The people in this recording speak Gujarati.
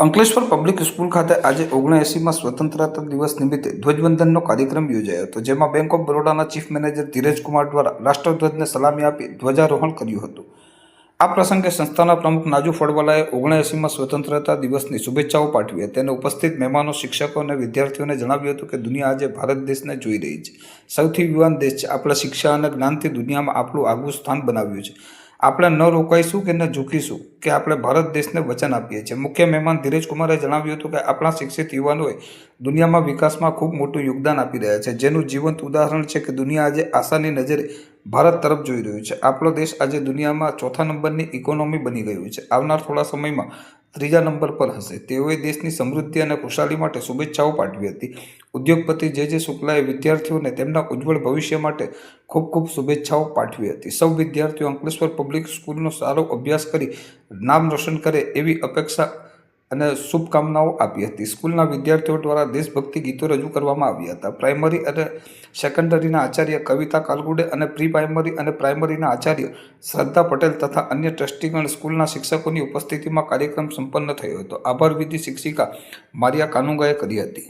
અંકલેશ્વર પબ્લિક સ્કૂલ ખાતે આજે ઓગણએંસીમાં સ્વતંત્રતા દિવસ નિમિત્તે ધ્વજવંદનનો કાર્યક્રમ યોજાયો હતો, જેમાં બેંક ઓફ બરોડાના ચીફ મેનેજર ધીરજકુમાર દ્વારા રાષ્ટ્રધ્વજને સલામી આપી ધ્વજારોહણ કર્યું હતું. આ પ્રસંગે સંસ્થાના પ્રમુખ નાજુ ફળવાલાએ ઓગણએંસીમાં સ્વતંત્રતા દિવસની શુભેચ્છાઓ પાઠવી હતી અને ઉપસ્થિત મહેમાનો, શિક્ષકો અને વિદ્યાર્થીઓને જણાવ્યું હતું કે દુનિયા આજે ભારત દેશને જોઈ રહી છે. સૌથી યુવાન દેશ છે. આપણા શિક્ષા અને જ્ઞાનથી દુનિયામાં આપણું આગવું સ્થાન બનાવ્યું છે. આપણે ન રોકાઈશું કે ન ઝૂકીશું કે આપણે ભારત દેશને વચન આપીએ છીએ. મુખ્ય મહેમાન ધીરજ કુમારે જણાવ્યું હતું કે આપણા શિક્ષિત યુવાનોએ દુનિયામાં વિકાસમાં ખૂબ મોટું યોગદાન આપી રહ્યા છે. જેનું જીવંત ઉદાહરણ છે કે દુનિયા આજે આશાની નજરે ભારત તરફ જોઈ રહ્યું છે. આપણો દેશ આજે દુનિયામાં ચોથા નંબરની ઇકોનોમી બની ગયું છે. આવનાર થોડા સમયમાં ત્રીજા નંબર પર હશે. તેઓએ દેશની સમૃદ્ધિ અને ખુશાલી માટે શુભેચ્છાઓ પાઠવી હતી. ઉદ્યોગપતિ જે જે શુક્લાએ વિદ્યાર્થીઓને તેમના ઉજ્જવળ ભવિષ્ય માટે ખૂબ ખૂબ શુભેચ્છાઓ પાઠવી હતી. સૌ વિદ્યાર્થીઓ અંકલેશ્વર પબ્લિક સ્કૂલનો સારો અભ્યાસ કરી નામ રોશન કરે એવી અપેક્ષા અને શુભકામનાઓ આપી હતી. સ્કૂલના વિદ્યાર્થીઓ દ્વારા દેશભક્તિ ગીતો રજૂ કરવામાં આવ્યા હતા. પ્રાઇમરી અને સેકન્ડરીના આચાર્ય કવિતા કાલગુડે અને પ્રી પ્રાઇમરી અને પ્રાઇમરીના આચાર્ય શ્રદ્ધા પટેલ તથા અન્ય ટ્રસ્ટીગણ સ્કૂલના શિક્ષકોની ઉપસ્થિતિમાં કાર્યક્રમ સંપન્ન થયો હતો. આભાર વિધિ શિક્ષિકા મારિયા કાનુગાએ કરી હતી.